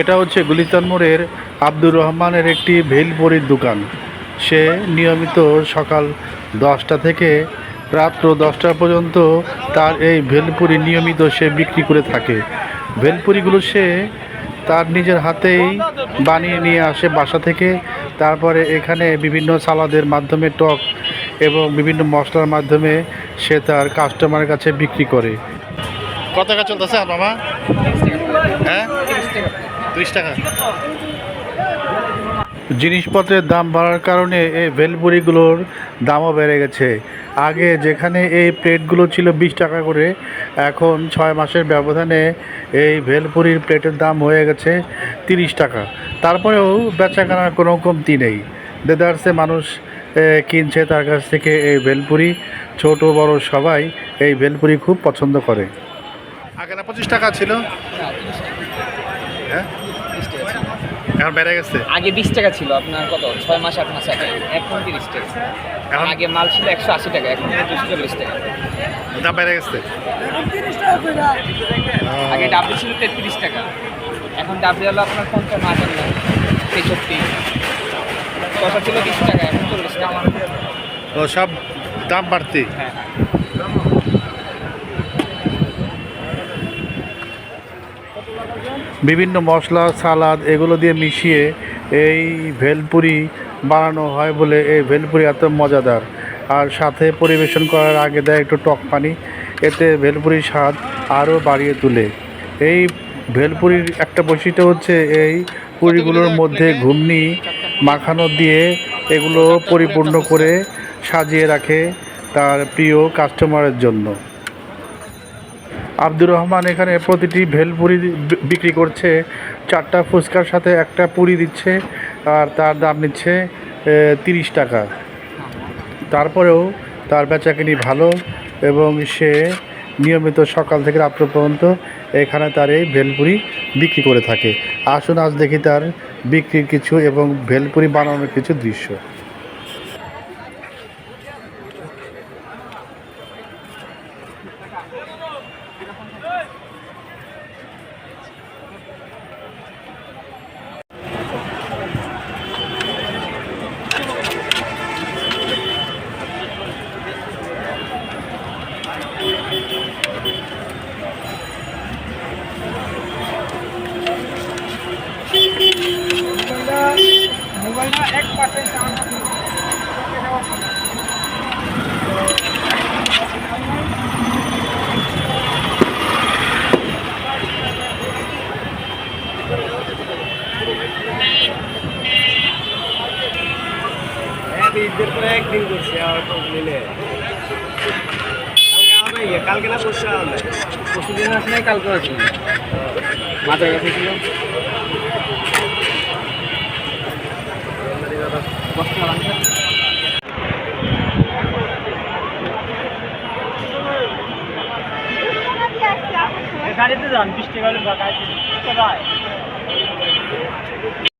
এটা হচ্ছে গুলিস্তান মোড়ের আব্দুর রহমানের একটি ভেলপুরির দোকান। সে নিয়মিত সকাল দশটা থেকে রাত্র দশটা পর্যন্ত তার এই ভেলপুরি নিয়মিত সে বিক্রি করে থাকে। ভেলপুরিগুলো সে তার নিজের হাতেই বানিয়ে নিয়ে আসে বাসা থেকে। তারপরে এখানে বিভিন্ন সালাদের মাধ্যমে টক এবং বিভিন্ন মশলার মাধ্যমে সে তার কাস্টমারের কাছে বিক্রি করে। কত টাকা চলতেছে মামা হ্যাঁ? ত্রিশ টাকা। জিনিসপত্রের দাম বাড়ার কারণে এই ভেলপুরিগুলোর দামও বেড়ে গেছে। আগে যেখানে এই প্লেটগুলো ছিল বিশ টাকা করে, এখন ছয় মাসের ব্যবধানে এই ভেলপুরির প্লেটের দাম হয়ে গেছে তিরিশ টাকা। তারপরেও বেচাকেনার কোনো কমতি নেই। দেদার্সে মানুষ কিনছে তার কাছ থেকে এই ভেলপুরি। ছোট বড় সবাই এই ভেলপুরি খুব পছন্দ করে। আগে না পঁচিশ টাকা ছিল? হ্যাঁ? এখন বেড়ে গেছে? আগে বিশ টাকা ছিল আপনার কত? ছয় মাস আট মাস আগে এখন তিরিশ টাকা। আগে মাল ছিল একশো আশি টাকা এখন দুশো চল্লিশ টাকা। দাম বেড়ে গেছে? আগে ডাবলি ছিল তেত্রিশ টাকা এখন ডাবলি হলো আপনার পঞ্চান্ন আটান্ন তেষট্টি। কষা ছিল বিশ টাকা এখন চল্লিশ টাকা। ও সব দাম বাড়তি? হ্যাঁ। বিভিন্ন মশলা, সালাদ এগুলো দিয়ে মিশিয়ে এই ভেলপুরি বানানো হয় বলে এই ভেলপুরি এত মজাদার। আর সাথে পরিবেশন করার আগে দেয় একটু টক পানি, এতে ভেলপুরির স্বাদ আরও বাড়িয়ে তোলে। এই ভেলপুরির একটা বৈশিষ্ট্য হচ্ছে এই পুরিগুলোর মধ্যে ঘুমনি মাখানো দিয়ে এগুলো পরিপূর্ণ করে সাজিয়ে রাখে তার প্রিয় কাস্টমারের জন্য। আব্দুর রহমান এখানে প্রতিটি ভেলপুরি বিক্রি করছে। চারটা ফুচকার সাথে একটা পুরি দিচ্ছে আর তার দাম নিচ্ছে তিরিশ টাকা। তারপরেও তার বেচাকিনি ভালো এবং সে নিয়মিত সকাল থেকে রাত্র পর্যন্ত এখানে তার এই ভেলপুরি বিক্রি করে থাকে। আসুন, আজ দেখি তার বিক্রির কিছু এবং ভেলপুরি বানানোর কিছু দৃশ্য। মোবাইলটা এক পার্সেন্ট চার্জ ঈদের পরে একদিন করছি আর মিলে। কালকে না পরশু পরশু দিন আসলে কালকে কাছে ছিল। গাড়িতে যান বৃষ্টি গেলে